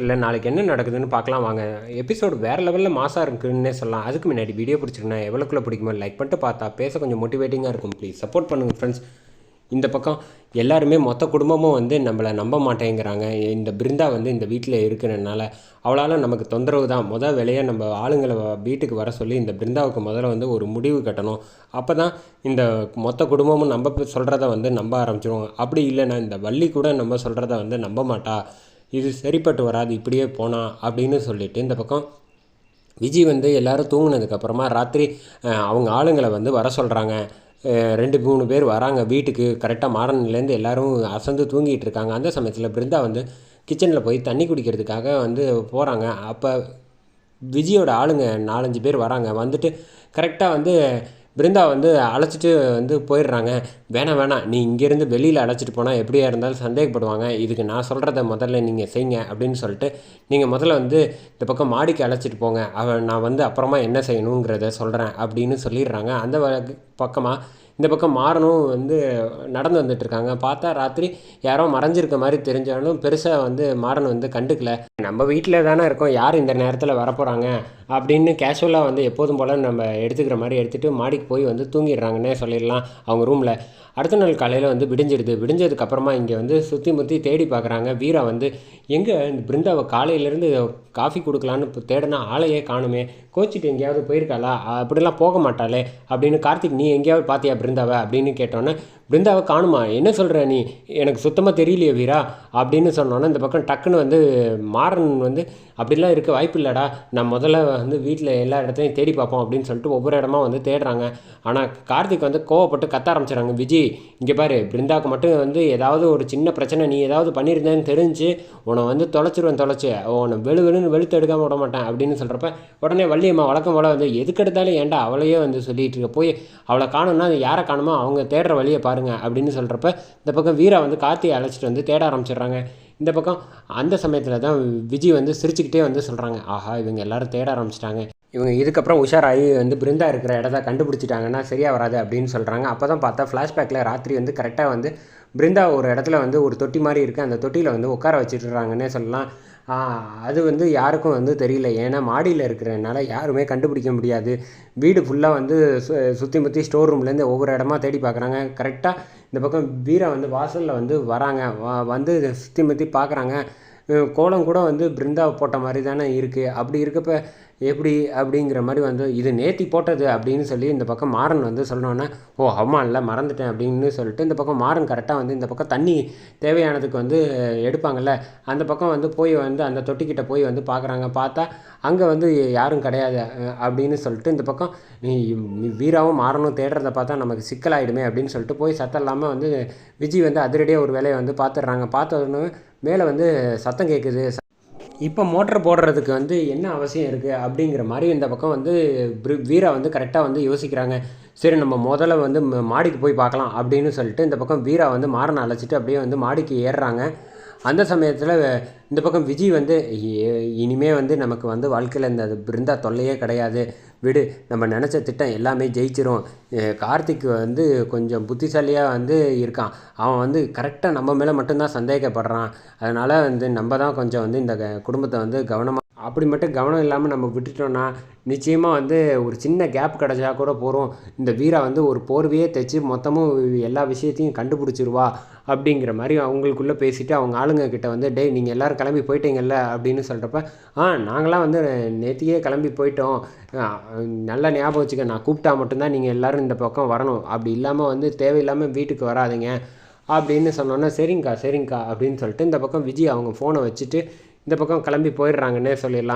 இல்லை நாளைக்கு என்ன நடக்குதுன்னு பார்க்கலாம் வாங்க. எபிசோடு வேறு லெவலில் மாசாக இருக்குன்னே சொல்லலாம். அதுக்கு முன்னாடி வீடியோ பிடிச்சிருந்தா எவ்வளோக்குள்ள பிடிக்குமோ லைக் பண்ணிட்டு பார்த்தா பேச கொஞ்சம் மோட்டிவேட்டிங்காக இருக்கும். ப்ளீஸ் சப்போர்ட் பண்ணுங்கள் ஃப்ரெண்ட்ஸ் இந்த பக்கம் எல்லாருமே மொத்த குடும்பமும் வந்து நம்மளை நம்ப மாட்டேங்கிறாங்க. இந்த பிருந்தா வந்து இந்த வீட்டில் இருக்கிறனால அவளால் நமக்கு தொந்தரவு தான். முதல் வேலையாக நம்ம ஆளுங்களை வீட்டுக்கு வர சொல்லி இந்த பிருந்தாவுக்கு முதல்ல வந்து ஒரு முடிவு கட்டணும். அப்போ தான் இந்த மொத்த குடும்பமும் நம்ம சொல்கிறத வந்து நம்ப ஆரம்பிச்சிருவோம் அப்படி இல்லைன்னா இந்த வள்ளி கூட நம்ம சொல்கிறத வந்து நம்ப மாட்டா. இது சரிப்பட்டு வராது இப்படியே போனா அப்படின்னு சொல்லிட்டு இந்த பக்கம் விஜய் வந்து எல்லோரும் தூங்கினதுக்கப்புறமா ராத்திரி அவங்க ஆளுங்களை வந்து வர சொல்கிறாங்க ரெண்டு மூணு பேர் வராங்க வீட்டுக்கு கரெக்டாக மாறன்லேருந்து எல்லாரும் அசந்து தூங்கிட்டு இருக்காங்க. அந்த சமயத்தில் பிருந்தா வந்து கிச்சனில் போய் தண்ணி குடிக்கிறதுக்காக வந்து போகிறாங்க அப்போ விஜயோட ஆளுங்க நாலஞ்சு பேர் வராங்க. வந்துட்டு கரெக்டாக வந்து பிருந்தா வந்து அழைச்சிட்டு வந்து போயிடுறாங்க. வேணாம் வேணாம். நீ இங்கேருந்து வெளியில் அழைச்சிட்டு போனால் எப்படியா இருந்தாலும் சந்தேகப்படுவாங்க. இதுக்கு நான் சொல்கிறத முதல்ல நீங்கள் செய்யுங்க அப்படின்னு சொல்லிட்டு நீங்கள் முதல்ல வந்து இந்த பக்கம் மாடிக்கு அழைச்சிட்டு போங்க. அவன் நான் வந்து அப்புறமா என்ன செய்யணுங்கிறத சொல்கிறேன் அப்படின்னு சொல்லிடுறாங்க. அந்த பக்கமாக இந்த பக்கம் மாறனும் வந்து நடந்து வந்துட்டுருக்காங்க பார்த்தா ராத்திரி யாரோ மறைஞ்சிருக்க மாதிரி தெரிஞ்சாலும் பெருசாக வந்து மாறன் வந்து கண்டுக்கல. நம்ம வீட்டில் தானே இருக்கோம். யார் இந்த நேரத்தில் வரப்போகிறாங்க அப்படின்னு கேஷுவலாக வந்து எப்போதும் போல் நம்ம எடுத்துக்கிற மாதிரி எடுத்துகிட்டு மாடிக்கு போய் வந்து தூங்கிடுறாங்கன்னே சொல்லிடலாம் அவங்க ரூமில் அடுத்த நாள் காலையில் வந்து விடிஞ்சிடுது. விடிஞ்சதுக்கப்புறமா இங்கே வந்து சுற்றி முற்றி தேடி பார்க்குறாங்க. வீரா வந்து எங்கே இந்த பிருந்தாவை காலையிலேருந்து காஃபி கொடுக்கலான்னு இப்போ தேடினா ஆளையே காணுமே. கோச்சிட்டு எங்கேயாவது போயிருக்காளா? அப்படிலாம் போக மாட்டாளே. அப்படின்னு கார்த்திக் நீ எங்கேயாவது பார்த்தியா பிருந்தாவை அப்படின்னு கேட்டோன்னே பிருந்தாவை காணுமா? என்ன சொல்கிற நீ? எனக்கு சுத்தமாக தெரியலையே வீரா அப்படின்னு சொன்னோன்னே இந்த பக்கம் டக்குன்னு வந்து மாறன் வந்து அப்படிலாம் இருக்க வாய்ப்பு இல்லைடா நான் முதல்ல வந்து வீட்டில் எல்லா இடத்தையும் தேடி பார்ப்போம் அப்படின்னு சொல்லிட்டு ஒவ்வொரு இடமா வந்து தேடுறாங்க. ஆனால் கார்த்திக் வந்து கோவப்பட்டு கத்த ஆரம்பிச்சிடறாங்க. விஜய் இங்கே பாரு பிருந்தாவுக்கு மட்டும் வந்து ஏதாவது ஒரு சின்ன பிரச்சனை நீ ஏதாவது பண்ணியிருந்தேன்னு தெரிஞ்சு உன்னை வந்து தொலைச்சிருவேன் தொலைச்சி. உன்னை வெளு வெளுன்னு வெளுத்து எடுக்காமல் விட மாட்டேன் அப்படின்னு சொல்கிறப்ப உடனே வள்ளியம்மா வழக்கம் போல் வந்து எதுக்கு எடுத்தாலும் ஏன்டா? அவளையே வந்து சொல்லிகிட்டு இருக்க. போய் அவளை காணும்னா அது யாரை காணுமோ அவங்க தேடுற வழியை பாருங்க அப்படின்னு சொல்கிறப்ப இந்த பக்கம் வீரா வந்து கார்த்தியை அழைச்சிட்டு வந்து தேட ஆரம்பிச்சிடுறாங்க. இந்த பக்கம் அந்த சமயத்தில் தான் விஜய் வந்து சிரிச்சுக்கிட்டே வந்து சொல்கிறாங்க ஆஹா இவங்க எல்லாரும் தேட ஆரம்பிச்சிட்டாங்க. இவங்க இதுக்கப்புறம் உஷாராகி வந்து பிருந்தா இருக்கிற இடத்த கண்டுபிடிச்சிட்டாங்கன்னா சரியாக வராது அப்படின்னு சொல்கிறாங்க அப்போ தான் பார்த்தா ஃப்ளாஷ்பேக்கில் ராத்திரி வந்து கரெக்டாக வந்து பிருந்தா ஒரு இடத்துல வந்து ஒரு தொட்டி மாதிரி இருக்குது அந்த தொட்டியில் வந்து உட்கார வச்சுட்டுறாங்கன்னே சொல்லலாம். அது வந்து யாருக்கும் வந்து தெரியல. ஏன்னா மாடியில் இருக்கிறனால யாருமே கண்டுபிடிக்க முடியாது. வீடு ஃபுல்லாக வந்து சு சுற்றி முற்றி ஸ்டோர் ரூம்லேருந்து ஒவ்வொரு இடமா தேடி பார்க்குறாங்க கரெக்டாக இந்த பக்கம் வீரா வந்து வாசலில் வந்து வராங்க. வந்து சுற்றி முற்றி பார்க்குறாங்க கோலம் கூட வந்து பிருந்தா போட்ட மாதிரி தானே இருக்குது அப்படி இருக்கப்ப எப்படி அப்படிங்கிற மாதிரி வந்து இது நேத்தி போட்டது அப்படின்னு சொல்லி இந்த பக்கம் மாறன் வந்து சொன்னோன்னே ஓ அம்மா இல்லை மறந்துட்டேன் அப்படின்னு சொல்லிட்டு இந்த பக்கம் மாறன் கரெக்டாக வந்து இந்த பக்கம் தண்ணி தேவையானதுக்கு வந்து எடுப்பாங்கல்ல அந்த பக்கம் வந்து போய் வந்து அந்த தொட்டிக்கிட்ட போய் வந்து பார்க்குறாங்க பார்த்தா அங்கே வந்து யாரும் கிடையாது அப்படின்னு சொல்லிட்டு இந்த பக்கம் நீ வீராவும் மாறனும் தேடுறத பார்த்தா நமக்கு சிக்கலாயிடுமே அப்படின்னு சொல்லிட்டு போய் சத்தம் இல்லாமல் வந்து விஜய் வந்து அதிரடியாக ஒரு வேலையை வந்து பார்த்துடுறாங்க பார்த்தோன்னு மேலே வந்து சத்தம் கேட்குது இப்போ மோட்டர் போடுறதுக்கு வந்து என்ன அவசியம் இருக்குது அப்படிங்கிற மாதிரி இந்த பக்கம் வந்து வீரா வந்து கரெக்டாக வந்து யோசிக்கிறாங்க. சரி நம்ம முதல்ல வந்து மாடிக்கு போய் பார்க்கலாம் அப்படின்னு சொல்லிட்டு இந்த பக்கம் வீரா வந்து மாறனை அழைச்சிட்டு அப்படியே வந்து மாடிக்கு ஏறுறாங்க. அந்த சமயத்தில் இந்த பக்கம் விஜய் வந்து இனிமேல் இனிமே வந்து நமக்கு வந்து வாழ்க்கையில் இந்த பிருந்தா தொல்லையே கிடையாது. விடு நம்ம நினச்ச திட்டம் எல்லாமே ஜெயிச்சிரும். கார்த்திக் வந்து கொஞ்சம் புத்திசாலியாக வந்து இருக்கான். அவன் வந்து கரெக்டாக நம்ம மேலே மட்டும்தான் சந்தேகப்படுறான். அதனால் வந்து நம்ம தான் கொஞ்சம் வந்து இந்த க- குடும்பத்தை வந்து கவனமாக அப்படி மட்டும் கவனம் இல்லாமல் நம்ம விட்டுட்டோன்னா நிச்சயமாக வந்து ஒரு சின்ன கேப் கிடச்சா கூட போகிறோம் இந்த வீரா வந்து ஒரு போர்வையே தைச்சு மொத்தமும் எல்லா விஷயத்தையும் கண்டுபிடிச்சிருவா அப்படிங்கிற மாதிரி அவங்களுக்குள்ளே பேசிவிட்டு அவங்க ஆளுங்க கிட்ட வந்து டேய் நீங்கள் எல்லோரும் கிளம்பி போயிட்டீங்கல்ல? அப்படின்னு சொல்கிறப்ப ஆ நாங்களாம் வந்து நேத்தியே கிளம்பி போயிட்டோம். நல்லா ஞாபகம் வச்சுக்க நான் கூப்பிட்டா மட்டும்தான் நீங்கள் எல்லோரும் இந்த பக்கம் வரணும். அப்படி இல்லாமல் வந்து தேவையில்லாமல் வீட்டுக்கு வராதிங்க. அப்படின்னு சொன்னோன்னே சரிங்கக்கா சரிங்கக்கா அப்படின்னு சொல்லிட்டு இந்த பக்கம் விஜய் அவங்க ஃபோனை வச்சுட்டு இந்த பக்கம் கிளம்பி போயிடுறாங்கன்னே சொல்லிடலாம்.